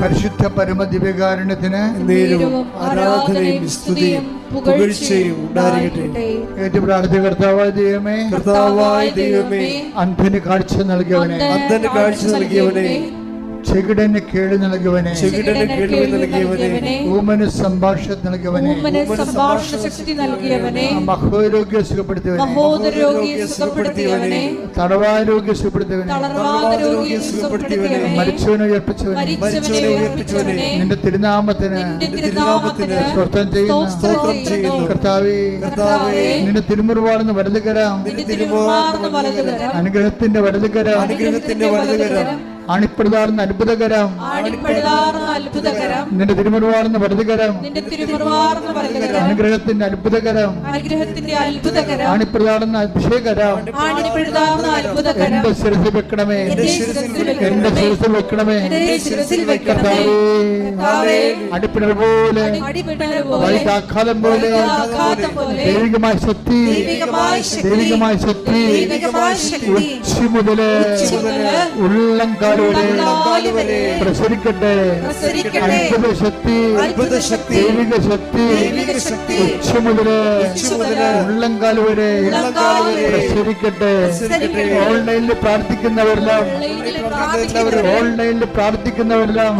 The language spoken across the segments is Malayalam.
പരിശുദ്ധ പരമദിവ്യകാരുണ്യത്തിന് ആരാധനയും സ്തുതിയും പുകഴ്ചയും ഉണ്ടായിരിക്കട്ടെ. ഏറ്റു പ്രാർത്ഥന കർത്താവായ ദൈവമേ കർത്താവായ ദൈവമേ അന്ധന് കാഴ്ച നൽകിയവനെ അന്ധന് കാഴ്ച നൽകിയവനെ ചെകിടന് കേട് നൽകിയവനെ ചെകിടന് കേൾവി നൽകിയവനെ. ഊമന് സംഭാഷണം നൽകിയവനെ. ഊമന് സംഭാഷണ ശക്തി നൽകിയവനെ. മഹോരോഗ്യ സുഖപ്പെടുത്തിയവനെ. മഹോദരോഗ്യ രോഗിയെ സുഖപ്പെടുത്തിയവനെ. തടവാരോഗ്യ സുഖപ്പെടുത്തിയവനെ. തടവാരോഗ്യ സുഖപ്പെടുത്തിയവനെ. മരിച്ചവനെ ഉയർപ്പിച്ചവനെ. മരിച്ചവനെ ഉയർപ്പിച്ചവനെ. നിന്റെ തിരുനാമത്തിന് നിന്റെ തിരുനാമത്തിന് സ്തോത്രം ചെയ്യുന്നു. സ്തോത്രം ചെയ്യുന്നു. കർത്താവേ കർത്താവേ. നിന്റെ തിരുമുറിവാണെന്ന് വലതുകരം നിന്റെ തിരുമാർന്ന വലതുകരം അനുഗ്രഹത്തിന്റെ വലതുകരം അനുഗ്രഹത്തിന്റെ വലതുകരം അണിപ്രതാർന്ന അത്ഭുതകരം. നിന്റെ തിരുമുറവാർന്ന് വലതുകരം അനുഗ്രഹത്തിന്റെ അത്ഭുതകരം. ആണിപ്രതാർന്ന അഭിഷേകരം. എന്റെ ശിരസിൽ വെക്കണമേ. എന്റെ ശിരസിൽ വെക്കണമേ. അടിപ്പിടൽ പോലെ. വൈകാഘാതം പോലെ. ദൈവികമായ ശക്തി. ദൈവികമായ ശക്തി. ഉച്ചി മുതൽ ഉള്ളം വരെ പ്രസരിക്കട്ടെ. അത്ഭുത ശക്തി അത്ഭുത ശക്തി ദൈവിക ശക്തി ദൈവിക ശക്തി ഉച്ചി മുതൽ ഉച്ചി ഉള്ളംകാൽ വരെ പ്രസരിക്കട്ടെ. ഓൺലൈനിൽ പ്രാർത്ഥിക്കുന്നവരെല്ലാം ഓൺലൈനിൽ പ്രാർത്ഥിക്കുന്നവരെ ഓൺലൈനിൽ പ്രാർത്ഥിക്കുന്നവരെല്ലാം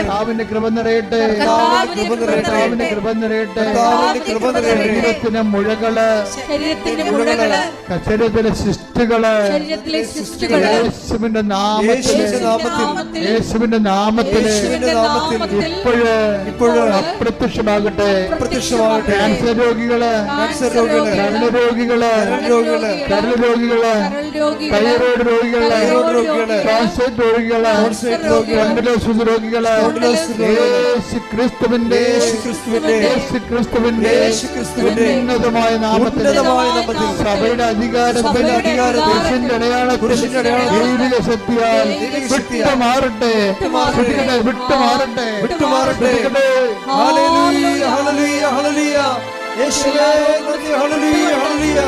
കർത്താവിന്റെ കൃപ നിറയട്ടെ കർത്താവിന്റെ കൃപ നിറയട്ടെ. ശരീരത്തിന് മുഴകൾ ശരീരത്തിന്റെ മുഴകൾ ശരീരത്തിലെ സിസ്റ്റുകൾ ശരീരത്തിലെ സൃഷ്ടികൾ യേശുവിന്റെ നാമത്തിൽ യേശുവിന്റെ നാമത്തിൽ ഇപ്പോഴ് ഇപ്പോഴ് അപ്രത്യക്ഷമാകട്ടെ. പ്രത്യക്ഷമാകട്ടെ ക്യാൻസർ രോഗികൾ ക്യാൻസർ രോഗികൾ കരൾ രോഗികൾ രോഗികൾ കരൾ രോഗികൾ കരൾ രോഗികൾ തൈറോയ്ഡ് രോഗികൾ തൈറോയ്ഡ് രോഗികൾ പ്രോസ്റ്റേറ്റ് രോഗികൾ പ്രോസ്റ്റേറ്റ് രോഗികൾ യേശു ക്രിസ്തുവിന്റെ യേശു ക്രിസ്തുവിന്റെ ഉന്നതമായ നാമത്തിൽ സഭയുടെ അധികാരത്തിൽ പുരുഷന്റെ അടയാളത്തിൽ പുരുഷന്റെ അടയാളത്തിൽ ദൈവിക ശക്തിയാൽ ദൈവിക ശക്തിയാൽ വിട്ടുമാറട്ടെ. വിട്ടുമാറട്ടെ. വിട്ടുമാറട്ടെ. വിട്ടുമാറട്ടെ. വിട്ടുമാറട്ടെ ഹല്ലേലൂയ ഹല്ലേലൂയ ഹല്ലേലൂയ. യേശുവേ നന്ദി hallelujah hallelujah.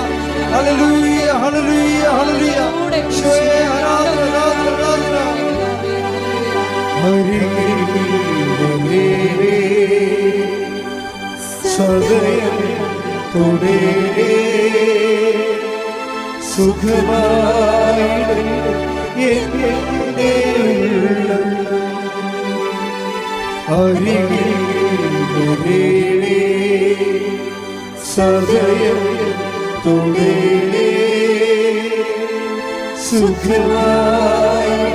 Hallelujah hallelujah hallelujah. യേശുവേ ആരാധന ആരാധന ആരാധന. ഹരികേ സദയം തുടരേ സുഖമായി എന്നെ ഉള്ളം അരികിൽ സദയം തുടരേ, സുഖമായി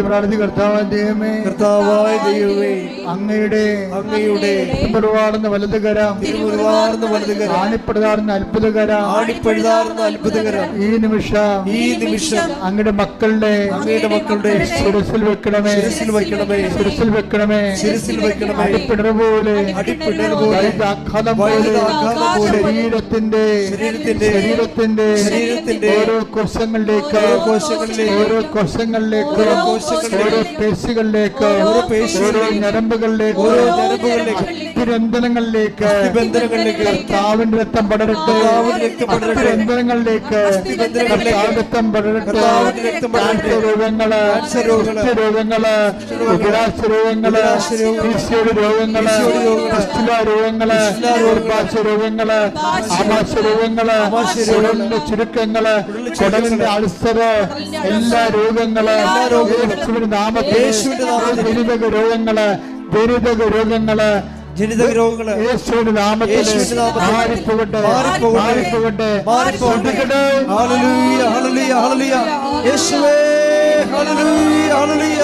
ഏറ്റു പ്രാർത്ഥി കർത്താവ് ദൈവമേ കർത്താവായ ദൈവമേ അങ്ങയുടെ അങ്ങയുടെ തിരുമുറിവാടുന്ന വലതുകരം തിരുമുറിവാർന്ന വലതുകരം ആണിപ്പെടുതാർന്ന അത്ഭുതകരം ആടിപ്പഴുതാർന്ന അത്ഭുതകരം ഈ നിമിഷം ഈ നിമിഷം അങ്ങയുടെ മക്കളുടെ അങ്ങയുടെ മക്കളുടെ ശിരസിൽ വെക്കണമേ ശിരസിൽ വെക്കണമേ ശിരസിൽ വെക്കണമേ ശിരസിൽ വെക്കണമേ അടിപ്പിടർ പോലെ അടിപ്പിടർ പോലെ ആഘാതം പോലെ ശരീരത്തിന്റെ ശരീരത്തിന്റെ ശരീരത്തിന്റെ ശരീരത്തിന്റെ ഓരോ കോശങ്ങളിലേക്ക് ഓരോ കോശങ്ങളിലേക്ക് ഓരോ കോശങ്ങളിലേക്ക് ഓരോ പേശികളിലേക്ക് ഓരോ ഞരമ്പുകളിലേക്ക് ഓരോ ഞരമ്പുകളിലേക്ക് അസ്ഥിബന്ധനങ്ങളിലേക്ക് അസ്ഥിബന്ധനങ്ങളിലേക്ക് കർത്താവിന്റെ രക്തം പടരട്ടെ രക്തം പടരട്ടെ. രോഗങ്ങൾ രോഗങ്ങൾ, ഉദരാശ രോഗങ്ങൾ ഉദരാശ രോഗങ്ങൾ, രോഗങ്ങൾ പിസിയോടി രോഗങ്ങൾ, ആമാശ രോഗങ്ങൾ കുടലിന്റെ ചുരുക്കങ്ങൾ കുടലിന്റെ അൾസറ് എല്ലാ രോഗങ്ങളും, യേശുവിന്റെ നാമത്തിൽ ജനിതക രോഗങ്ങൾ ജനിതക രോഗങ്ങൾ ജനിതക രോഗങ്ങൾ യേശുവിന്റെ നാമത്തിൽ യേശുവിന്റെ നാമത്തിൽ മാറിപ്പോകട്ടെ മാറിപ്പോകട്ടെ. മാറിപ്പോകട്ടെ മാറിപ്പോകട്ടെ. ശ്രദ്ധിക്കട്ടെ. ഹല്ലേലൂയ ഹല്ലേലൂയ ഹല്ലേലൂയ യേശുവേ ഹല്ലേലൂയ ഹല്ലേലൂയ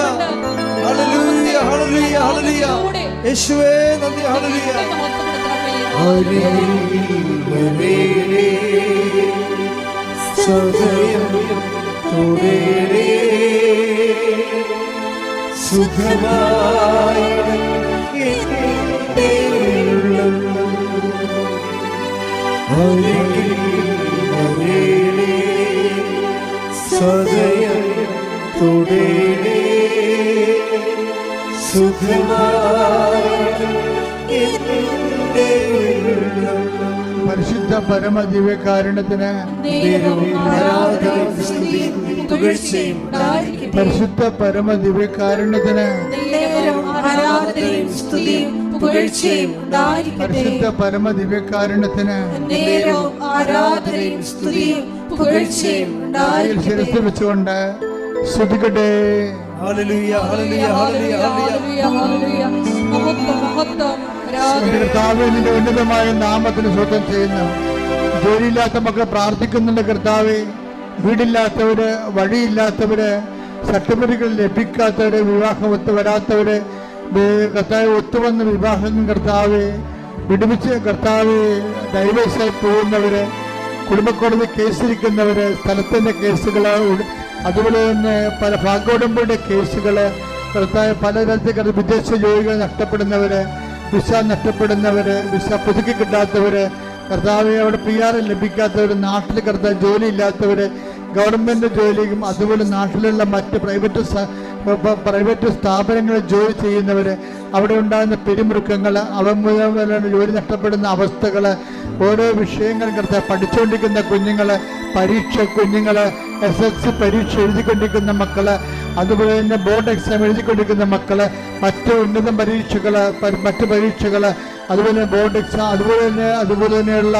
ഹല്ലേലൂയ ഹല്ലേലൂയ ഹല്ലേലൂയ യേശുവേ നന്ദി ഹല്ലേലൂയ സദയം തുടരേ. സുഖമായി സദയം തുടരേ. സുഖമായി ഹല്ലേലൂയ പരിശുദ്ധ ഹല്ലേലൂയ, പരിശുദ്ധ പരമദിവ്യകാരുണ്യത്തിന് ശിരസ് വെച്ചുകൊണ്ട് കർത്താവ് നിന്റെ ഉന്നതമായ നാമത്തിന് സ്വന്തം ചെയ്യുന്നു. ജോലിയില്ലാത്ത മക്കൾ പ്രാർത്ഥിക്കുന്നുണ്ട് കർത്താവെ. വീടില്ലാത്തവര് വഴിയില്ലാത്തവര് സർട്ടിഫിക്കറ്റുകൾ ലഭിക്കാത്തവര് വിവാഹം ഒത്തു വരാത്തവര് കർത്താവ് ഒത്തുവന്ന വിവാഹങ്ങൾ കർത്താവ്. വിടുവിച്ച് കർത്താവ് ഡൈവേഴ്സായി പോകുന്നവര് കുടുംബക്കോടതി കേസിരിക്കുന്നവര് സ്ഥലത്തിന്റെ കേസുകൾ ഉൾ- അതുപോലെ തന്നെ പല ഭാഗോടമ്പയുടെ കേസുകൾ കർത്താവ് പല തരത്തിൽ വിദേശ ജോലികൾ നഷ്ടപ്പെടുന്നവര് വിസ നഷ്ടപ്പെടുന്നവര് വിസ പുതുക്കി കിട്ടാത്തവര് കർത്താവ് അവിടെ പി ആർ ലഭിക്കാത്തവർ നാട്ടിൽ കർത്താവ് ജോലി ഇല്ലാത്തവർ ഗവൺമെന്റ് ജോലിക്കും അതുപോലെ നാട്ടിലുള്ള മറ്റ് പ്രൈവറ്റ് പ്രൈവറ്റ് സ്ഥാപനങ്ങളിൽ ജോലി ചെയ്യുന്നവർ അവിടെ ഉണ്ടാകുന്ന പിരിമുറുക്കങ്ങൾ അവ ജോലി നഷ്ടപ്പെടുന്ന അവസ്ഥകൾ ഓരോ വിഷയങ്ങളും കർത്താവ് പഠിച്ചുകൊണ്ടിരിക്കുന്ന കുഞ്ഞുങ്ങൾ പരീക്ഷ കുഞ്ഞുങ്ങൾ എസ് എസ് സി പരീക്ഷ എഴുതിക്കൊണ്ടിരിക്കുന്ന മക്കൾ അതുപോലെ തന്നെ ബോർഡ് എക്സാം എഴുതിക്കൊണ്ടിരിക്കുന്ന മക്കൾ മറ്റ് ഉന്നത പരീക്ഷകൾ മറ്റ് പരീക്ഷകൾ അതുപോലെ ബോർഡ് എക്സാം അതുപോലെ തന്നെ അതുപോലെ തന്നെയുള്ള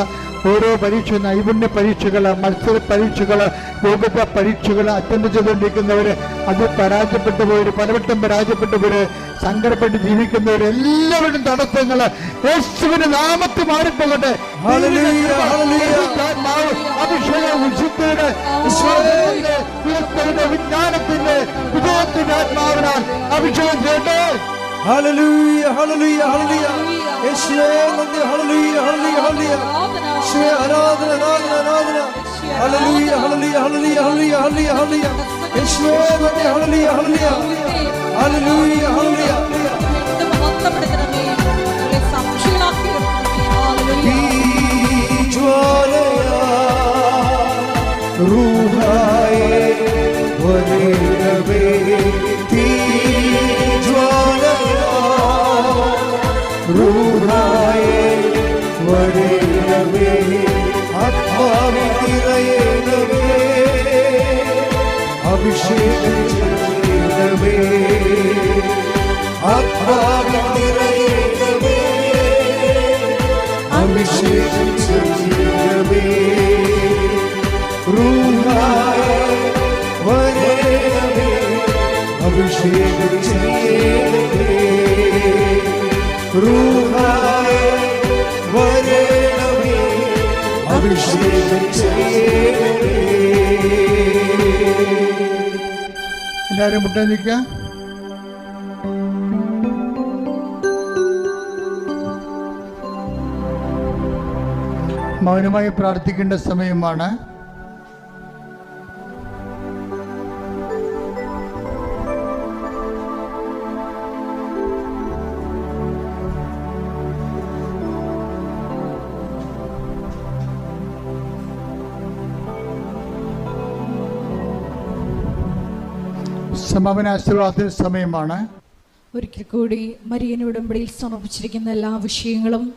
ഓരോ പരീക്ഷ നൈപുണ്യ പരീക്ഷകൾ മത്സര പരീക്ഷകൾ യോഗ്യത പരീക്ഷകൾ അറ്റൻഡ് ചെയ്തുകൊണ്ടിരിക്കുന്നവർ അത് പരാജയപ്പെട്ടു പോയവർ പലവട്ടം പരാജയപ്പെട്ടു പോയവർ സങ്കടപ്പെട്ട് ജീവിക്കുന്നവരെല്ലാവരും തടസ്സങ്ങൾ യേശുവിന്റെ നാമത്തിൽ മാറിപ്പോകട്ടെ. അഭിഷേകം വിശുദ്ധിയുടെ വിജ്ഞാനത്തിന്റെ വിജയത്തിന്റെ ആത്മാവിനാൽ അഭിഷേകം ചെയ്യട്ടെ. ഹല്ലേലൂയ ഹല്ലേലൂയ ഹല്ലേലൂയ യേശുവേ നന്ദി. ഹല്ലേലൂയ ഹല്ലേലൂയ ഹല്ലേലൂയ യേശുവേ ആരാധന ആരാധന ആരാധന. ഹല്ലേലൂയ hallelujah hallelujah hallelujah hallelujah hallelujah യേശുവേ നന്ദി. ഹല്ലേലൂയ ഹല്ലേലൂയ ഹല്ലേലൂയ ഹല്ലേലൂയ വീണ്ടും മഹത്വപ്പെടുത്തണമേ. ഞങ്ങളെ സാക്ഷികളാക്കി നിർത്തണമേ. ഹല്ലേലൂയ. ജ്വാലയാ റൂഹായേ വരേണമേ തീ ആത്മാവിൽ നിറയേണമേ അഭിഷേകം ചെയ്യണമേ ആത്മാവിൽ നിറയേണമേ അഭിഷേകം ചെയ്യണമേ റൂഹായ വരേണമേ അഭിഷേകം ചെയ്യണമേ റൂഹായ വരേണമേ അഭിഷേകം എല്ലാവരും മുട്ടേ നിൽക്കുക. മൗനമായി പ്രാർത്ഥിക്കേണ്ട സമയമാണ്. സമാപന ആശീർവാദത്തിന് സമയമാണ്. ഒരിക്കൽ കൂടി മരിയൻ ഉടമ്പടിയിൽ സമർപ്പിച്ചിരിക്കുന്ന എല്ലാ വിഷയങ്ങളും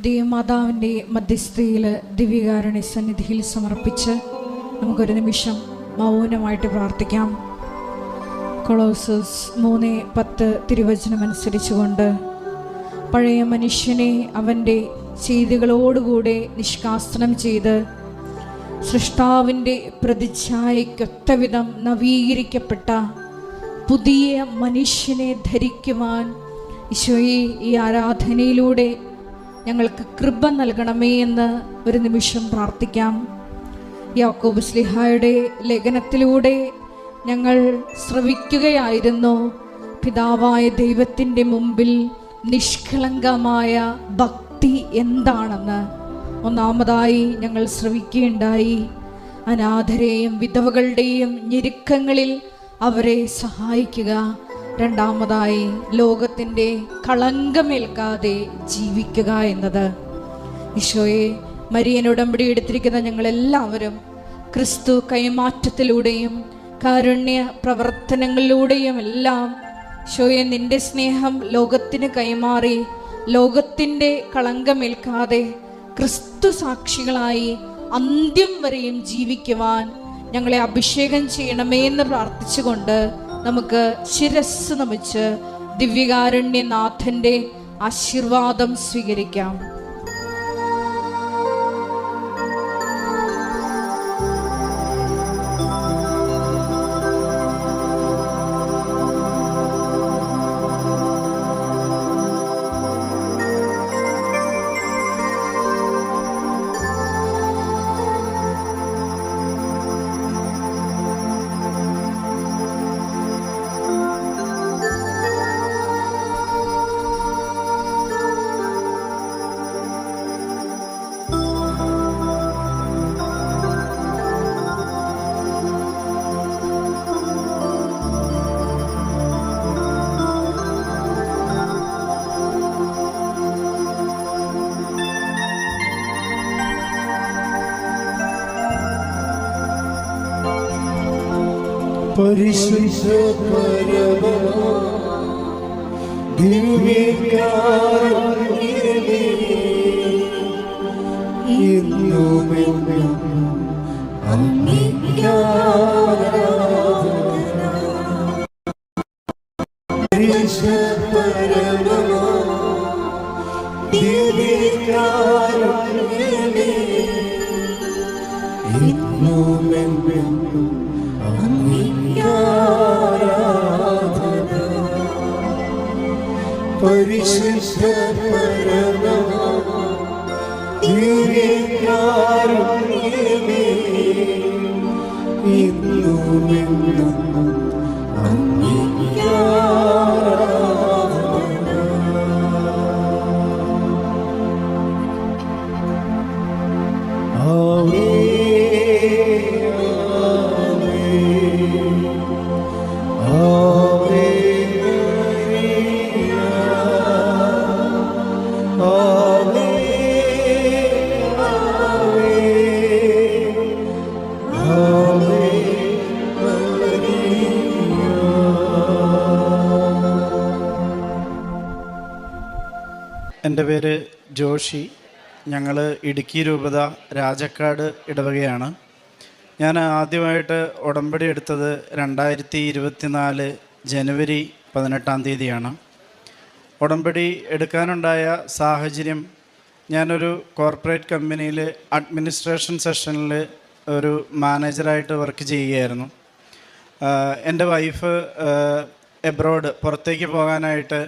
ദേവമാതാവിന്റെ മധ്യസ്ഥതയിൽ ദിവ്യകാരുണ്യ സന്നിധിയിൽ സമർപ്പിച്ച് നമുക്കൊരു നിമിഷം മൗനമായിട്ട് പ്രാർത്ഥിക്കാം. കൊളോസസ് മൂന്ന് പത്ത് തിരുവചനമനുസരിച്ചുകൊണ്ട് പഴയ മനുഷ്യനെ അവന്റെ ചെയ്തികളോടുകൂടെ നിഷ്കാസനം ചെയ്ത് സൃഷ്ടാവിന്റെ പ്രതിച്ഛായയ്ക്കൊത്തവിധം നവീകരിക്കപ്പെട്ട പുതിയ മനുഷ്യനെ ധരിക്കുവാൻ ഈശോയെ ഈ ആരാധനയിലൂടെ ഞങ്ങൾക്ക് കൃപ നൽകണമേ എന്ന് ഒരു നിമിഷം പ്രാർത്ഥിക്കാം. യാക്കോബ് സ്ലിഹായുടെ ലേഖനത്തിലൂടെ ഞങ്ങൾ ശ്രവിക്കുകയായിരുന്നു. പിതാവായ ദൈവത്തിന്റെ മുമ്പിൽ നിഷ്കളങ്കമായ ഭക്തി എന്താണെന്ന്. ഒന്നാമതായി ഞങ്ങൾ ശ്രവിക്കുകയുണ്ടായി അനാഥരെയും വിധവകളുടെയും ഞെരുക്കങ്ങളിൽ അവരെ സഹായിക്കുക. രണ്ടാമതായി ലോകത്തിന്റെ കളങ്കമേൽക്കാതെ ജീവിക്കുക എന്നത്. ഈശോയെ മരിയൻ ഉടമ്പടി എടുത്തിരിക്കുന്ന ഞങ്ങളെല്ലാവരും ക്രിസ്തു കൈമാറ്റത്തിലൂടെയും കാരുണ്യ പ്രവർത്തനങ്ങളിലൂടെയും എല്ലാം ഈശോയെ നിന്റെ സ്നേഹം ലോകത്തിന് കൈമാറി ലോകത്തിന്റെ കളങ്കമേൽക്കാതെ ക്രിസ്തു സാക്ഷികളായി അന്ത്യം വരെയും ജീവിക്കുവാൻ ഞങ്ങളെ അഭിഷേകം ചെയ്യണമേ എന്ന് പ്രാർത്ഥിച്ചുകൊണ്ട് നമുക്ക് ശിരസ് നമിച്ച് ദിവ്യകാരുണ്യനാഥന്റെ ആശീർവാദം സ്വീകരിക്കാം. പരിശുദ്ധ ഇന്നുമെന്നും ഇന്നുമെന്നും പരിശുദ്ധ ഇന്നും ദിവ്യകാരുണ്യമേ, ഇന്നുമെന്നും എന്റെ പേര് ജോഷി. ഞങ്ങൾ ഇടുക്കി രൂപത രാജക്കാട് ഇടവകയാണ്. ഞാൻ ആദ്യമായിട്ട് ഉടമ്പടി എടുത്തത് രണ്ടായിരത്തി ഇരുപത്തിനാല് ജനുവരി പതിനെട്ടാം തീയതിയാണ്. ഉടമ്പടി എടുക്കാനുണ്ടായ സാഹചര്യം ഞാനൊരു കോർപ്പറേറ്റ് കമ്പനിയിൽ അഡ്മിനിസ്ട്രേഷൻ സെഷനിൽ ഒരു മാനേജറായിട്ട് വർക്ക് ചെയ്യുകയായിരുന്നു. എന്റെ വൈഫ് എബ്രോഡ് പുറത്തേക്ക് പോകാനായിട്ട്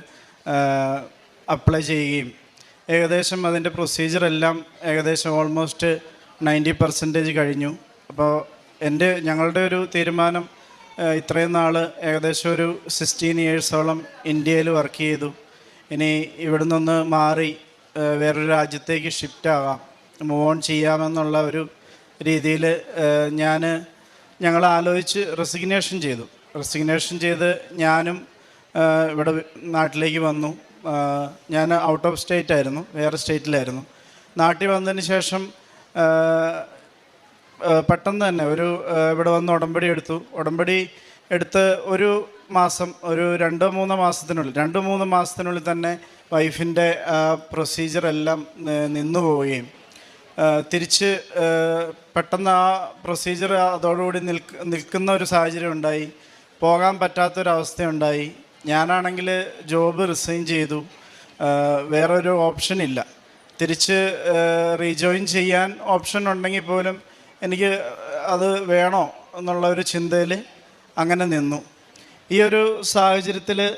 അപ്ലൈ ചെയ്യുകയും ഏകദേശം അതിന്റെ പ്രൊസീജിയറെല്ലാം ഏകദേശം ഓൾമോസ്റ്റ് നയന്റി പെർസെന്റേജ് കഴിഞ്ഞു. അപ്പോൾ എന്റെ ഞങ്ങളുടെ ഒരു തീരുമാനം ഇത്രയും നാൾ ഏകദേശം ഒരു സിക്സ്റ്റീൻ ഇയേഴ്സോളം ഇന്ത്യയിൽ വർക്ക് ചെയ്തു. ഇനി ഇവിടെ നിന്ന് മാറി വേറൊരു രാജ്യത്തേക്ക് ഷിഫ്റ്റ് ആവാം മൂവ് ഓൺ ചെയ്യാമെന്നുള്ള ഒരു രീതിയിൽ ഞാൻ ഞങ്ങൾ ആലോചിച്ച് റെസിഗ്നേഷൻ ചെയ്തു. റെസിഗ്നേഷൻ ചെയ്ത് ഞാനും ഇവിടെ നാട്ടിലേക്ക് വന്നു. ഞാൻ ഔട്ട് ഓഫ് സ്റ്റേറ്റ് ആയിരുന്നു വേറെ സ്റ്റേറ്റിലായിരുന്നു നാട്ടിൽ വന്നതിന് ശേഷം പെട്ടെന്ന് തന്നെ ഒരു ഇവിടെ വന്ന് ഉടമ്പടി എടുത്തു. ഉടമ്പടി എടുത്ത് ഒരു മാസം ഒരു രണ്ടോ മൂന്നോ മാസത്തിനുള്ളിൽ രണ്ടോ മൂന്നോ മാസത്തിനുള്ളിൽ തന്നെ വൈഫിന്റെ ആ, നിന്നു പോവുകയും. തിരിച്ച് പെട്ടെന്ന് ആ പ്രൊസീജിയർ അതോടുകൂടി നിൽക്ക് നിൽക്കുന്ന ഒരു സാഹചര്യം ഉണ്ടായി. പോകാൻ പറ്റാത്തൊരവസ്ഥയുണ്ടായി. ഞാനാണെങ്കിൽ ജോബ് റിസൈൻ ചെയ്തു. വേറൊരു ഓപ്ഷൻ ഇല്ല. തിരിച്ച് റീജോയിൻ ചെയ്യാൻ ഓപ്ഷൻ ഉണ്ടെങ്കിൽ പോലും എനിക്ക് അത് വേണോ എന്നുള്ള ഒരു ചിന്തയിൽ അങ്ങനെ നിന്നു. ഈ ഒരു സാഹചര്യത്തിൽ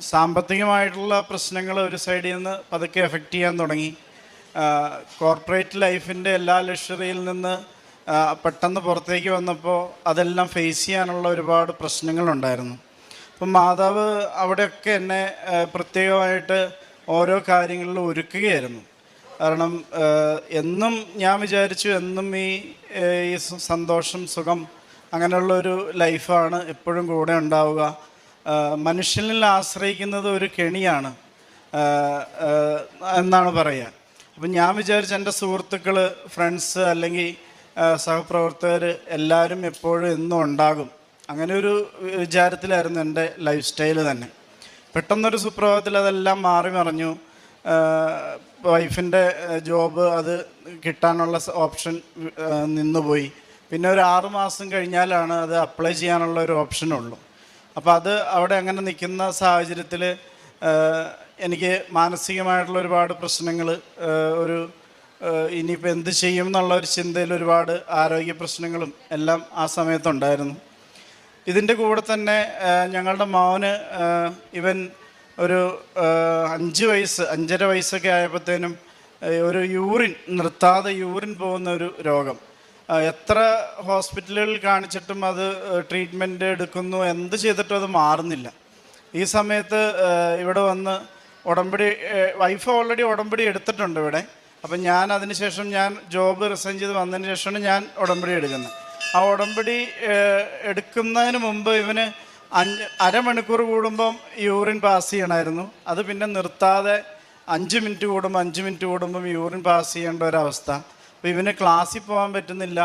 സാമ്പത്തികമായിട്ടുള്ള പ്രശ്നങ്ങൾ ഒരു സൈഡിൽ നിന്ന് പതുക്കെ എഫക്റ്റ് ചെയ്യാൻ തുടങ്ങി. കോർപ്പറേറ്റ് ലൈഫിന്റെ എല്ലാ ലക്ഷറിയിൽ നിന്ന് പെട്ടെന്ന് പുറത്തേക്ക് വന്നപ്പോൾ അതെല്ലാം ഫേസ് ചെയ്യാനുള്ള ഒരുപാട് പ്രശ്നങ്ങളുണ്ടായിരുന്നു അപ്പം മാതാവ് അവിടെയൊക്കെ എന്നെ പ്രത്യേകമായിട്ട് ഓരോ കാര്യങ്ങളിൽ ഒരുക്കുകയായിരുന്നു. കാരണം എന്നും ഞാൻ വിചാരിച്ചു എന്നും ഈ ഈ സന്തോഷം സുഖം അങ്ങനെയുള്ള ഒരു ലൈഫാണ് എപ്പോഴും കൂടെ ഉണ്ടാവുക. മനുഷ്യനിൽ ആശ്രയിക്കുന്നത് ഒരു കെണിയാണ് എന്നാണ് പറയുക അപ്പം ഞാൻ വിചാരിച്ച എന്റെ സുഹൃത്തുക്കൾ ഫ്രണ്ട്സ് അല്ലെങ്കിൽ സഹപ്രവർത്തകർ എല്ലാവരും എപ്പോഴും എന്നും ഉണ്ടാകും. അങ്ങനെ ഒരു വിചാരത്തിലായിരുന്നു എന്റെ ലൈഫ് സ്റ്റൈൽ തന്നെ. പെട്ടെന്നൊരു സുപ്രഭാതത്തിൽ അതെല്ലാം മാറി മറിഞ്ഞു. വൈഫിന്റെ ജോബ് അത് കിട്ടാനുള്ള ഓപ്ഷൻ നിന്നുപോയി. പിന്നെ ഒരു ആറു മാസം കഴിഞ്ഞാലാണ് അത് അപ്ലൈ ചെയ്യാനുള്ള ഒരു ഓപ്ഷനുള്ളൂ അപ്പോൾ അത് അവിടെ അങ്ങനെ നിൽക്കുന്ന സാഹചര്യത്തിൽ എനിക്ക് മാനസികമായിട്ടുള്ള ഒരുപാട് പ്രശ്നങ്ങൾ ഒരു ഇനിയിപ്പോൾ എന്ത് ചെയ്യും എന്നുള്ള ഒരു ചിന്തയിൽ ഒരുപാട് ആരോഗ്യ പ്രശ്നങ്ങളും എല്ലാം ആ സമയത്തുണ്ടായിരുന്നു. ഇതിന്റെ കൂടെ തന്നെ ഞങ്ങളുടെ മോന് ഇവൻ ഒരു അഞ്ച് വയസ്സ് അഞ്ചര വയസ്സൊക്കെ ആയപ്പോഴത്തേനും ഒരു യൂറിൻ നിർത്താതെ യൂറിൻ പോകുന്ന ഒരു രോഗം. എത്ര ഹോസ്പിറ്റലുകളിൽ കാണിച്ചിട്ടും അത് ട്രീറ്റ്മെന്റ് എടുക്കുന്നു എന്ത് ചെയ്തിട്ടും അത് മാറുന്നില്ല. ഈ സമയത്ത് ഇവിടെ വന്ന് ഉടമ്പടി വൈഫ് ഓൾറെഡി ഉടമ്പടി എടുത്തിട്ടുണ്ട് ഇവിടെ. അപ്പം ഞാൻ അതിനുശേഷം ഞാൻ ജോബ് റിസൈൻ ചെയ്ത് വന്നതിന് ശേഷമാണ് ഞാൻ ഉടമ്പടി എടുക്കുന്നത്. ആ ഉടമ്പടി എടുക്കുന്നതിന് മുമ്പ് ഇവന് അഞ്ച് അരമണിക്കൂർ കൂടുമ്പം യൂറിൻ പാസ് ചെയ്യണമായിരുന്നു അത് പിന്നെ നിർത്താതെ അഞ്ച് മിനിറ്റ് കൂടുമ്പോൾ അഞ്ച് മിനിറ്റ് കൂടുമ്പം യൂറിൻ പാസ് ചെയ്യേണ്ട ഒരവസ്ഥ. അപ്പോൾ ഇവന് ക്ലാസ്സിൽ പോകാൻ പറ്റുന്നില്ല.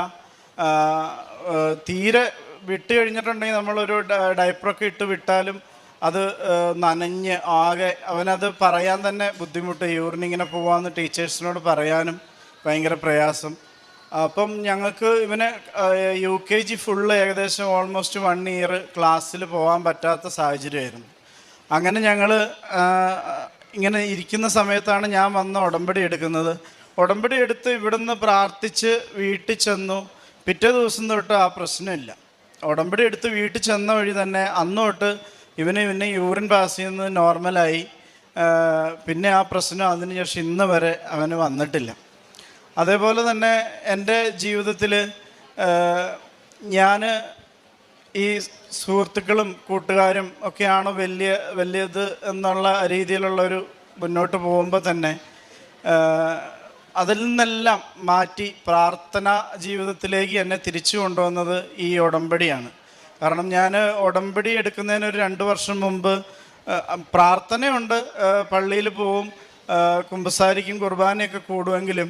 തീരെ വിട്ട് കഴിഞ്ഞിട്ടുണ്ടെങ്കിൽ നമ്മളൊരു ഡയപ്പറൊക്കെ ഇട്ട് വിട്ടാലും അത് നനഞ്ഞ് ആകെ അവനത് പറയാൻ തന്നെ ബുദ്ധിമുട്ട്. യൂറിൻ ഇങ്ങനെ പോവാന്ന് ടീച്ചേഴ്സിനോട് പറയാനും ഭയങ്കര പ്രയാസം. അപ്പം ഞങ്ങൾക്ക് ഇവനെ യു കെ ജി ഫുള്ള് ഏകദേശം ഓൾമോസ്റ്റ് വൺ ഇയർ ക്ലാസ്സിൽ പോകാൻ പറ്റാത്ത സാഹചര്യമായിരുന്നു. അങ്ങനെ ഞങ്ങൾ ഇങ്ങനെ ഇരിക്കുന്ന സമയത്താണ് ഞാൻ വന്ന് ഉടമ്പടി എടുക്കുന്നത്. ഉടമ്പടി എടുത്ത് ഇവിടുന്ന് പ്രാർത്ഥിച്ച് വീട്ടിൽ ചെന്നു. പിറ്റേ ദിവസം തൊട്ട് ആ പ്രശ്നമില്ല. ഉടമ്പടി എടുത്ത് വീട്ടിൽ ചെന്ന വഴി തന്നെ അന്ന് തൊട്ട് ഇവന് പിന്നെ യൂറിൻ പാസ് ചെയ്യുന്നത് നോർമലായി പിന്നെ ആ പ്രശ്നം അതിനുശേഷം ഇന്ന് വരെ അവന് വന്നിട്ടില്ല. അതേപോലെ തന്നെ എന്റെ ജീവിതത്തിൽ ഞാൻ ഈ സുഹൃത്തുക്കളും കൂട്ടുകാരും ഒക്കെയാണ് വലിയ വലിയത് എന്നുള്ള രീതിയിലുള്ളൊരു മുന്നോട്ട് പോകുമ്പോൾ തന്നെ അതിൽ നിന്നെല്ലാം മാറ്റി പ്രാർത്ഥന ജീവിതത്തിലേക്ക് എന്നെ തിരിച്ചു കൊണ്ടുവന്നത് ഈ ഉടമ്പടിയാണ്. കാരണം ഞാൻ ഉടമ്പടി എടുക്കുന്നതിന് ഒരു രണ്ട് വർഷം മുമ്പ് പ്രാർത്ഥനയുണ്ട് പള്ളിയിൽ പോവും കുമ്പസാരിക്കും കുർബാനയൊക്കെ കൂടുമെങ്കിലും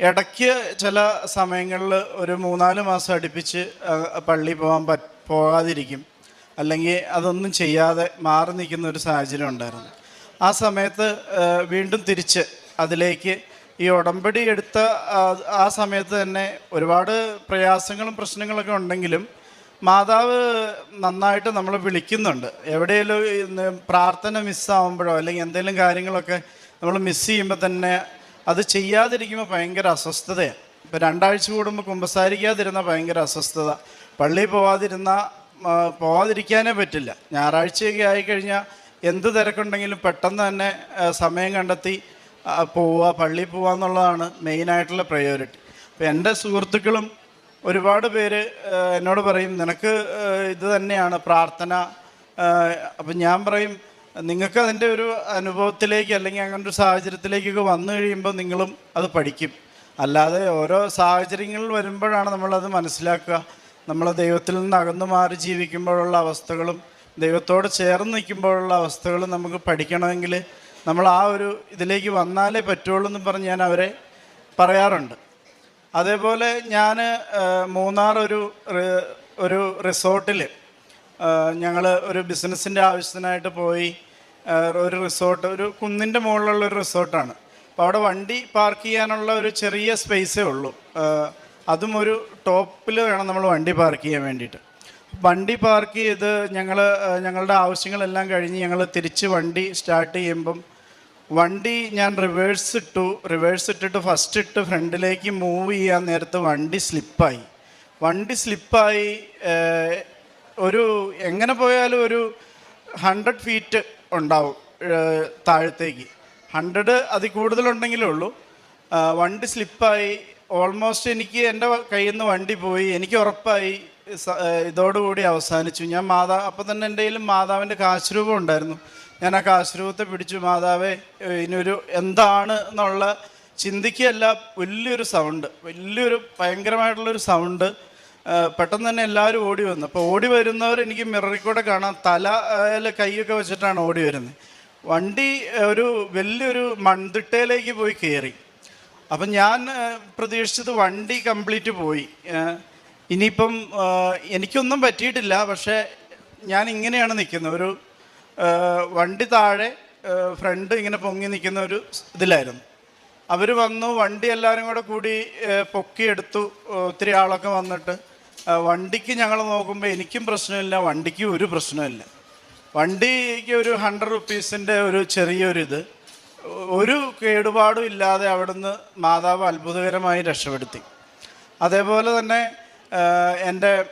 ഇടയ്ക്ക് ചില സമയങ്ങളിൽ ഒരു മൂന്നാൽ മാസം അടുപ്പിച്ച് പള്ളി പോകാൻ പറ്റ പോകാതിരിക്കും. അല്ലെങ്കിൽ അതൊന്നും ചെയ്യാതെ മാറി നിൽക്കുന്ന ഒരു സാഹചര്യം ഉണ്ടായിരുന്നു. ആ സമയത്ത് വീണ്ടും തിരിച്ച് അതിലേക്ക് ഈ ഉടമ്പടി എടുത്ത ആ- സമയത്ത് തന്നെ ഒരുപാട് പ്രയാസങ്ങളും പ്രശ്നങ്ങളൊക്കെ ഉണ്ടെങ്കിലും മാതാവ് നന്നായിട്ട് നമ്മളെ വിളിക്കുന്നുണ്ട്. എവിടെയെങ്കിലും പ്രാർത്ഥന മിസ്സാവുമ്പോഴോ അല്ലെങ്കിൽ എന്തെങ്കിലും കാര്യങ്ങളൊക്കെ നമ്മൾ മിസ് ചെയ്യുമ്പോൾ തന്നെ അത് ചെയ്യാതിരിക്കുമ്പോൾ ഭയങ്കര അസ്വസ്ഥതയാണ്. ഇപ്പോൾ രണ്ടാഴ്ച കൂടുമ്പോൾ കുമ്പസാരിക്കാതിരുന്ന ഭയങ്കര അസ്വസ്ഥത. പള്ളിയിൽ പോവാതിരുന്ന പോവാതിരിക്കാനേ പറ്റില്ല. ഞായറാഴ്ചയൊക്കെ ആയിക്കഴിഞ്ഞാൽ എന്ത് തിരക്കുണ്ടെങ്കിലും പെട്ടെന്ന് തന്നെ സമയം കണ്ടെത്തി പോവുക പള്ളിയിൽ പോവുക എന്നുള്ളതാണ് മെയിനായിട്ടുള്ള പ്രയോറിറ്റി അപ്പോൾ എന്റെ സുഹൃത്തുക്കളും ഒരുപാട് പേര് എന്നോട് പറയും നിനക്ക് ഇത് തന്നെയാണ് പ്രാർത്ഥന. അപ്പം ഞാൻ പറയും നിങ്ങൾക്ക് അതിന്റെ ഒരു അനുഭവത്തിലേക്ക് അല്ലെങ്കിൽ അങ്ങനെ ഒരു സാഹചര്യത്തിലേക്കൊക്കെ വന്നു കഴിയുമ്പോൾ നിങ്ങളും അത് പഠിക്കും. അല്ലാതെ ഓരോ സാഹചര്യങ്ങളിൽ വരുമ്പോഴാണ് നമ്മളത് മനസ്സിലാക്കുക. നമ്മൾ ദൈവത്തിൽ നിന്ന് അകന്നു മാറി ജീവിക്കുമ്പോഴുള്ള അവസ്ഥകളും ദൈവത്തോട് ചേർന്ന് നിൽക്കുമ്പോഴുള്ള അവസ്ഥകളും നമുക്ക് പഠിക്കണമെങ്കിൽ നമ്മൾ ആ ഒരു ഇതിലേക്ക് വന്നാലേ പറ്റുള്ളൂ എന്ന് പറഞ്ഞ് ഞാൻ അവരെ പറയാറുണ്ട്. അതേപോലെ ഞാൻ മൂന്നാർ ഒരു ഒരു റിസോർട്ടിൽ ഞങ്ങൾ ഒരു ബിസിനസ്സിന്റെ ആവശ്യത്തിനായിട്ട് പോയി. ഒരു റിസോർട്ട് ഒരു കുന്നിന്റെ മുകളിലുള്ള ഒരു റിസോർട്ടാണ്. അപ്പോൾ അവിടെ വണ്ടി പാർക്ക് ചെയ്യാനുള്ള ഒരു ചെറിയ സ്പേസേ ഉള്ളൂ. അതും ഒരു ടോപ്പിൽ വേണം നമ്മൾ വണ്ടി പാർക്ക് ചെയ്യാൻ വേണ്ടിയിട്ട്. വണ്ടി പാർക്ക് ചെയ്ത് ഞങ്ങൾ ഞങ്ങളുടെ ആവശ്യങ്ങളെല്ലാം കഴിഞ്ഞ് ഞങ്ങൾ തിരിച്ച് വണ്ടി സ്റ്റാർട്ട് ചെയ്യുമ്പം വണ്ടി ഞാൻ റിവേഴ്സ് ഇട്ടു. റിവേഴ്സ് ഇട്ടിട്ട് ഫസ്റ്റ് ഇട്ട് ഫ്രണ്ടിലേക്ക് മൂവ് ചെയ്യാൻ നേരത്ത് വണ്ടി സ്ലിപ്പായി വണ്ടി സ്ലിപ്പായി ഒരു എങ്ങനെ പോയാലും ഒരു ഹൺഡ്രഡ് ഫീറ്റ് ഉണ്ടാവും താഴത്തേക്ക്. ഹൺഡ്രഡ് അതിൽ കൂടുതലുണ്ടെങ്കിലേ ഉള്ളൂ. വണ്ടി സ്ലിപ്പായി. ഓൾമോസ്റ്റ് എനിക്ക് എന്റെ കയ്യിൽ നിന്ന് വണ്ടി പോയി. എനിക്ക് ഉറപ്പായി. ഇതോടുകൂടി അവസാനിച്ചു. ഞാൻ മാതാ അപ്പം തന്നെ എന്റെ മാതാവിന്റെ കാശ്രൂപം ഉണ്ടായിരുന്നു. ഞാൻ ആ കാശ്രൂപത്തെ പിടിച്ചു. മാതാവേ ഇനിയൊരു എന്താണ് എന്നുള്ള ചിന്തിക്കുകയല്ല. വലിയൊരു സൗണ്ട് വലിയൊരു ഭയങ്കരമായിട്ടുള്ളൊരു സൗണ്ട് പെട്ടെന്ന് തന്നെ എല്ലാവരും ഓടി വന്നു. അപ്പോൾ ഓടി വരുന്നവർ എനിക്ക് മിററിൽ കൂടെ കാണാം. തല കൈയൊക്കെ വെച്ചിട്ടാണ് ഓടി വരുന്നത്. വണ്ടി ഒരു വലിയൊരു മൺതിട്ടയിലേക്ക് പോയി കയറി. അപ്പം ഞാൻ പ്രതീക്ഷിച്ചത് വണ്ടി കംപ്ലീറ്റ് പോയി. ഇനിയിപ്പം എനിക്കൊന്നും പറ്റിയിട്ടില്ല. പക്ഷേ ഞാൻ ഇങ്ങനെയാണ് നിൽക്കുന്നത്. ഒരു വണ്ടി താഴെ ഫ്രണ്ട് ഇങ്ങനെ പൊങ്ങി നിൽക്കുന്ന ഒരു ഇതിലായിരുന്നു. അവർ വന്നു വണ്ടി എല്ലാവരും കൂടെ കൂടി പൊക്കിയെടുത്തു. ഒത്തിരി ആളൊക്കെ വന്നിട്ട് വണ്ടിക്ക് ഞങ്ങൾ നോക്കുമ്പോൾ എനിക്കും പ്രശ്നമില്ല വണ്ടിക്ക് ഒരു പ്രശ്നമില്ല. വണ്ടിക്ക് ഒരു ഹൺഡ്രഡ് റുപ്പീസിന്റെ ഒരു ചെറിയൊരിത്. ഒരു കേടുപാടും ഇല്ലാതെ അവിടുന്ന് മാതാവ് അത്ഭുതകരമായി രക്ഷപ്പെടുത്തി. അതേപോലെ തന്നെ എന്റെ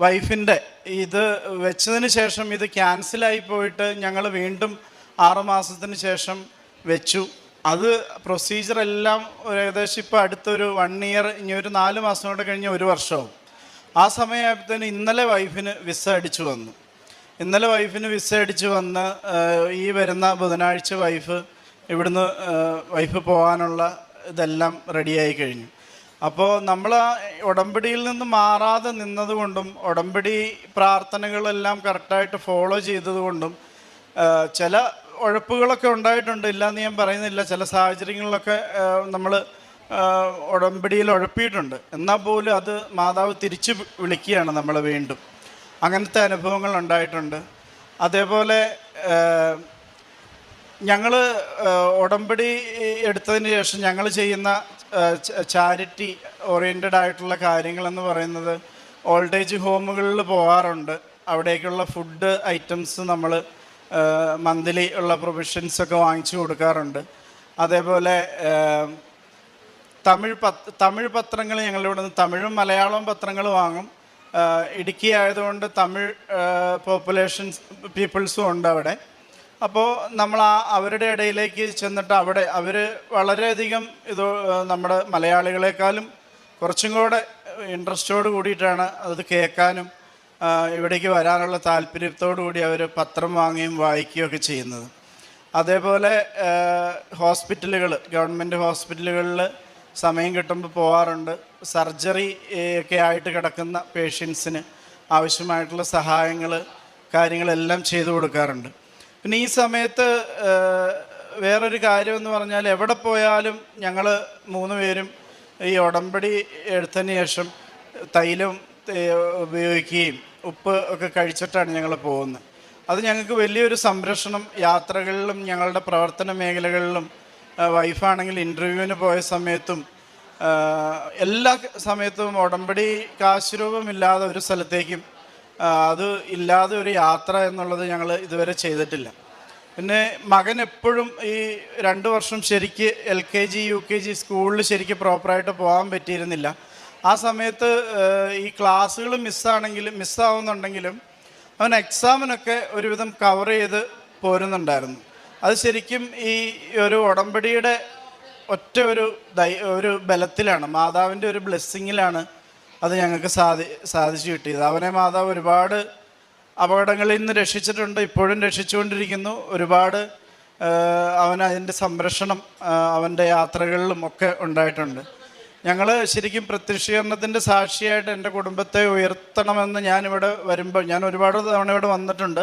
വൈഫിന്റെ ഇത് വെച്ചതിന് ശേഷം ഇത് ക്യാൻസലായി പോയിട്ട് ഞങ്ങൾ വീണ്ടും ആറുമാസത്തിന് ശേഷം വെച്ചു. അത് പ്രൊസീജിയർ എല്ലാം ഏകദേശം ഇപ്പോൾ അടുത്തൊരു വൺ ഇയർ ഇനി ഒരു നാല് മാസം കൂടെ കഴിഞ്ഞ് ഒരു വർഷവും. ആ സമയമായപ്പോഴത്തേന് ഇന്നലെ വൈഫിന് വിസ അടിച്ചു വന്നു. ഇന്നലെ വൈഫിന് വിസ അടിച്ചു വന്ന് ഈ വരുന്ന ബുധനാഴ്ച വൈഫ് ഇവിടുന്ന് വൈഫ് പോകാനുള്ള ഇതെല്ലാം റെഡിയായി കഴിഞ്ഞു. അപ്പോൾ നമ്മൾ ഉടമ്പടിയിൽ നിന്ന് മാറാതെ നിന്നതുകൊണ്ടും ഉടമ്പടി പ്രാർത്ഥനകളെല്ലാം കറക്റ്റായിട്ട് ഫോളോ ചെയ്തതുകൊണ്ടും ചില ഉഴപ്പുകളൊക്കെ ഉണ്ടായിട്ടുണ്ട്. ഇല്ലയെന്ന് ഞാൻ പറയുന്നില്ല. ചില സാഹചര്യങ്ങളിലൊക്കെ നമ്മൾ ഉടമ്പടിയിൽ ഉഴപ്പിയിട്ടുണ്ട്. എന്നാൽ പോലും അത് മാതാവ് തിരിച്ച് വിളിക്കുകയാണ് നമ്മളെ വീണ്ടും. അങ്ങനത്തെ അനുഭവങ്ങൾ ഉണ്ടായിട്ടുണ്ട്. അതേപോലെ ഞങ്ങൾ ഉടമ്പടി എടുത്തതിന് ശേഷം ഞങ്ങൾ ചെയ്യുന്ന ചാരിറ്റി ഓറിയന്റഡ് ആയിട്ടുള്ള കാര്യങ്ങളെന്ന് പറയുന്നത് ഓൾഡ് ഏജ് ഹോമുകളിൽ പോകാറുണ്ട് അവിടേക്കുള്ള ഫുഡ് ഐറ്റംസ് നമ്മൾ മന്ത്ലി ഉള്ള പ്രൊവിഷൻസ് ഒക്കെ വാങ്ങിച്ചു കൊടുക്കാറുണ്ട്. അതേപോലെ തമിഴ് പത്ത് തമിഴ് പത്രങ്ങൾ ഞങ്ങളിവിടുന്ന് തമിഴും മലയാളവും പത്രങ്ങൾ വാങ്ങും. ഇടുക്കി ആയതുകൊണ്ട് തമിഴ് പോപ്പുലേഷൻ പീപ്പിൾസും ഉണ്ട് അവിടെ. അപ്പോൾ നമ്മൾ ആ അവരുടെ ഇടയിലേക്ക് ചെന്നിട്ട് അവിടെ അവർ വളരെയധികം ഇത് നമ്മുടെ മലയാളികളെക്കാളും കുറച്ചും കൂടെ ഇൻട്രസ്റ്റോട് കൂടിയിട്ടാണ് അത് കേൾക്കാനും ഇവിടേക്ക് വരാനുള്ള താല്പര്യത്തോടു കൂടി അവർ പത്രം വാങ്ങുകയും വായിക്കുകയും ഒക്കെ ചെയ്യുന്നത്. അതേപോലെ ഹോസ്പിറ്റലുകൾ ഗവൺമെന്റ് ഹോസ്പിറ്റലുകളിൽ സമയം കിട്ടുമ്പോൾ പോകാറുണ്ട് സർജറി ഒക്കെ ആയിട്ട് കിടക്കുന്ന പേഷ്യൻസിന് ആവശ്യമായിട്ടുള്ള സഹായങ്ങൾ കാര്യങ്ങളെല്ലാം ചെയ്തു കൊടുക്കാറുണ്ട്. പിന്നെ ഈ സമയത്ത് വേറൊരു കാര്യമെന്ന് പറഞ്ഞാൽ എവിടെ പോയാലും ഞങ്ങൾ മൂന്ന് പേരും ഈ ഉടമ്പടി എടുത്തതിന് ശേഷം തൈലം ഉപയോഗിക്കുകയും ഉപ്പ് ഒക്കെ കഴിച്ചിട്ടാണ് ഞങ്ങൾ പോകുന്നത് അത് ഞങ്ങൾക്ക് വലിയൊരു സംരക്ഷണം യാത്രകളിലും ഞങ്ങളുടെ പ്രവർത്തന മേഖലകളിലും വൈഫാണെങ്കിൽ ഇന്റർവ്യൂവിന് പോയ സമയത്തും എല്ലാ സമയത്തും ഉടമ്പടി കാശ് രൂപമില്ലാതെ ഒരു സ്ഥലത്തേക്കും അത് ഇല്ലാതെ ഒരു യാത്ര എന്നുള്ളത് ഞങ്ങൾ ഇതുവരെ ചെയ്തിട്ടില്ല. പിന്നെ മകൻ എപ്പോഴും ഈ രണ്ട് വർഷം ശരിക്ക് L K G U K G സ്കൂളിൽ ശരിക്ക് പ്രോപ്പറായിട്ട് പോകാൻ പറ്റിയിരുന്നില്ല. ആ സമയത്ത് ഈ ക്ലാസ്സുകൾ മിസ്സാണെങ്കിലും മിസ്സാവുന്നുണ്ടെങ്കിലും അവൻ എക്സാമിനൊക്കെ ഒരുവിധം കവർ ചെയ്ത് പോരുന്നുണ്ടായിരുന്നു. അത് ശരിക്കും ഈ ഒരു ഉടമ്പടിയുടെ ഒറ്റ ഒരു ഒരു ബലത്തിലാണ്. മാതാവിന്റെ ഒരു ബ്ലെസ്സിങ്ങിലാണ് അത് ഞങ്ങൾക്ക് സാധി സാധിച്ചു കിട്ടിയത്. അവനെ മാതാവ് ഒരുപാട് അപകടങ്ങളിൽ നിന്ന് രക്ഷിച്ചിട്ടുണ്ട് ഇപ്പോഴും രക്ഷിച്ചുകൊണ്ടിരിക്കുന്നു. ഒരുപാട് അവൻ അതിന്റെ സംരക്ഷണം അവന്റെ യാത്രകളിലും ഒക്കെ ഉണ്ടായിട്ടുണ്ട്. ഞങ്ങൾ ശരിക്കും പ്രത്യക്ഷീകരണത്തിന്റെ സാക്ഷിയായിട്ട് എന്റെ കുടുംബത്തെ ഉയർത്തണമെന്ന് ഞാനിവിടെ വരുമ്പോൾ ഞാൻ ഒരുപാട് തവണ ഇവിടെ വന്നിട്ടുണ്ട്.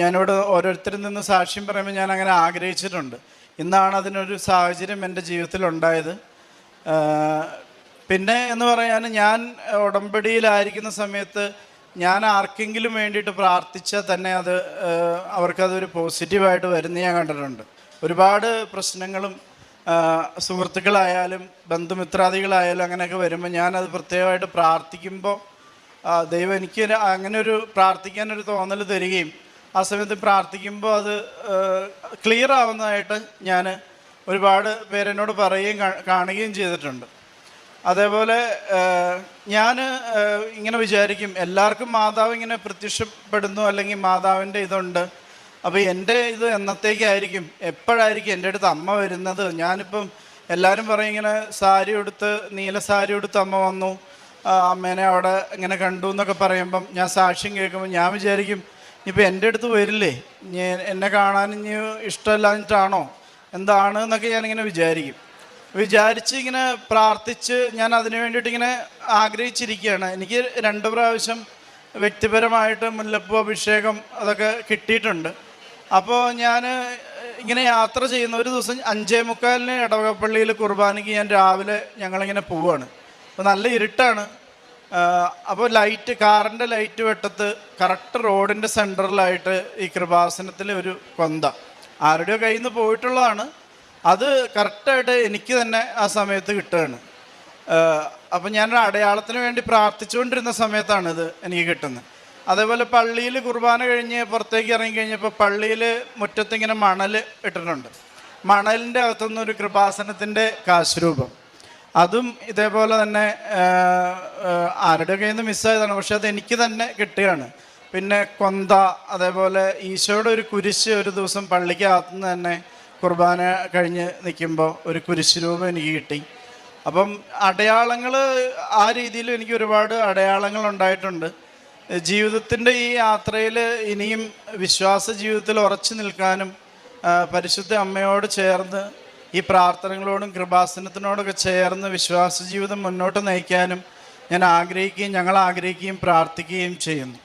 ഞാനിവിടെ ഓരോരുത്തരിൽ നിന്ന് സാക്ഷ്യം പറയുമ്പോൾ ഞാൻ അങ്ങനെ ആഗ്രഹിച്ചിട്ടുണ്ട്. ഇന്നാണ് അതിനൊരു സാഹചര്യം എന്റെ ജീവിതത്തിലുണ്ടായത്. പിന്നെ എന്ന് പറയാൻ ഞാൻ ഉടമ്പടിയിലായിരിക്കുന്ന സമയത്ത് ഞാൻ ആർക്കെങ്കിലും വേണ്ടിയിട്ട് പ്രാർത്ഥിച്ചാൽ തന്നെ അത് അവർക്കതൊരു പോസിറ്റീവായിട്ട് വരുന്ന ഞാൻ കണ്ടിട്ടുണ്ട്. ഒരുപാട് പ്രശ്നങ്ങളും സുഹൃത്തുക്കളായാലും ബന്ധുമിത്രാദികളായാലും അങ്ങനെയൊക്കെ വരുമ്പോൾ ഞാനത് പ്രത്യേകമായിട്ട് പ്രാർത്ഥിക്കുമ്പോൾ ദൈവം എനിക്ക് അങ്ങനെ ഒരു പ്രാർത്ഥിക്കാനൊരു തോന്നൽ തരികയും ആ സമയത്ത് പ്രാർത്ഥിക്കുമ്പോൾ അത് ക്ലിയർ ആവുന്നതായിട്ട് ഞാൻ ഒരുപാട് പേരെന്നോട് പറയുകയും കാണുകയും ചെയ്തിട്ടുണ്ട്. അതേപോലെ ഞാൻ ഇങ്ങനെ വിചാരിക്കും എല്ലാവർക്കും മാതാവ് ഇങ്ങനെ പ്രത്യക്ഷപ്പെടുന്നു അല്ലെങ്കിൽ മാതാവിന്റെ ഇതുണ്ട് അപ്പോൾ എന്റെ ഇത് എന്നത്തേക്കായിരിക്കും? എപ്പോഴായിരിക്കും എന്റെ അടുത്ത് അമ്മ വരുന്നത്? ഞാനിപ്പം എല്ലാവരും പറയും ഇങ്ങനെ സാരി ഉടുത്ത് നീല സാരി ഉടുത്ത് അമ്മ വന്നു. അമ്മേനെ അവിടെ ഇങ്ങനെ കണ്ടു എന്നൊക്കെ പറയുമ്പം ഞാൻ സാക്ഷ്യം കേൾക്കുമ്പോൾ ഞാൻ വിചാരിക്കും ഇപ്പം എന്റെ അടുത്ത് വരില്ലേ? എന്നെ കാണാൻ ഇനി ഇഷ്ടമല്ലാഞ്ഞിട്ടാണോ? എന്താണ് എന്നൊക്കെ ഞാനിങ്ങനെ വിചാരിക്കും. വിചാരിച്ച് ഇങ്ങനെ പ്രാർത്ഥിച്ച് ഞാൻ അതിന് വേണ്ടിയിട്ട് ഇങ്ങനെ ആഗ്രഹിച്ചിരിക്കുകയാണ്. എനിക്ക് രണ്ട് പ്രാവശ്യം വ്യക്തിപരമായിട്ട് മുല്ലപ്പൂ അഭിഷേകം അതൊക്കെ കിട്ടിയിട്ടുണ്ട്. അപ്പോൾ ഞാൻ ഇങ്ങനെ യാത്ര ചെയ്യുന്ന ഒരു ദിവസം അഞ്ചേ മുക്കാലിന് ഇടവകപ്പള്ളിയിൽ കുർബാനയ്ക്ക് ഞാൻ രാവിലെ ഞങ്ങളിങ്ങനെ പോവുകയാണ് അപ്പോൾ നല്ല ഇരുട്ടാണ്. അപ്പോൾ ലൈറ്റ് കാറിന്റെ ലൈറ്റ് വെട്ടത്ത് കറക്റ്റ് റോഡിന്റെ സെന്ററിലായിട്ട് ഈ കൃപാസനത്തിലെ ഒരു കൊന്ത. ആരുടെയോ കയ്യിൽ നിന്ന് പോയിട്ടുള്ളതാണ്. അത് കറക്റ്റായിട്ട് എനിക്ക് തന്നെ ആ സമയത്ത് കിട്ടുകയാണ്. അപ്പം ഞാനൊരു അടയാളത്തിന് വേണ്ടി പ്രാർത്ഥിച്ചുകൊണ്ടിരുന്ന സമയത്താണ് ഇത് എനിക്ക് കിട്ടുന്നത്. അതേപോലെ പള്ളിയിൽ കുർബാന കഴിഞ്ഞ് പുറത്തേക്ക് ഇറങ്ങിക്കഴിഞ്ഞപ്പോൾ പള്ളിയിൽ മുറ്റത്തിങ്ങനെ മണൽ ഇട്ടിട്ടുണ്ട്. മണലിന്റെ അകത്തുനിന്ന് ഒരു കൃപാസനത്തിന്റെ കാശുരൂപം. അതും ഇതേപോലെ തന്നെ ആരുടെ കയ്യിൽ നിന്ന് മിസ്സായതാണ്. പക്ഷെ അത് എനിക്ക് തന്നെ കിട്ടുകയാണ്. പിന്നെ കൊന്ത അതേപോലെ ഈശോയുടെ ഒരു കുരിശ് ഒരു ദിവസം പള്ളിക്ക് അകത്തുനിന്ന് തന്നെ കുർബാന കഴിഞ്ഞ് നിൽക്കുമ്പോൾ ഒരു കുരിശ് രൂപം എനിക്ക് കിട്ടി. അപ്പം അടയാളങ്ങൾ ആ രീതിയിൽ എനിക്ക് ഒരുപാട് അടയാളങ്ങൾ ഉണ്ടായിട്ടുണ്ട്. ജീവിതത്തിന്റെ ഈ യാത്രയിൽ ഇനിയും വിശ്വാസ ജീവിതത്തിൽ ഉറച്ചു നിൽക്കാനും പരിശുദ്ധ അമ്മയോട് ചേർന്ന് ഈ പ്രാർത്ഥനകളോടും കൃപാസനത്തിനോടൊക്കെ ചേർന്ന് വിശ്വാസ ജീവിതം മുന്നോട്ട് നയിക്കാനും ഞാൻ ആഗ്രഹിക്കുകയും ഞങ്ങൾ ആഗ്രഹിക്കുകയും പ്രാർത്ഥിക്കുകയും ചെയ്യുന്നു.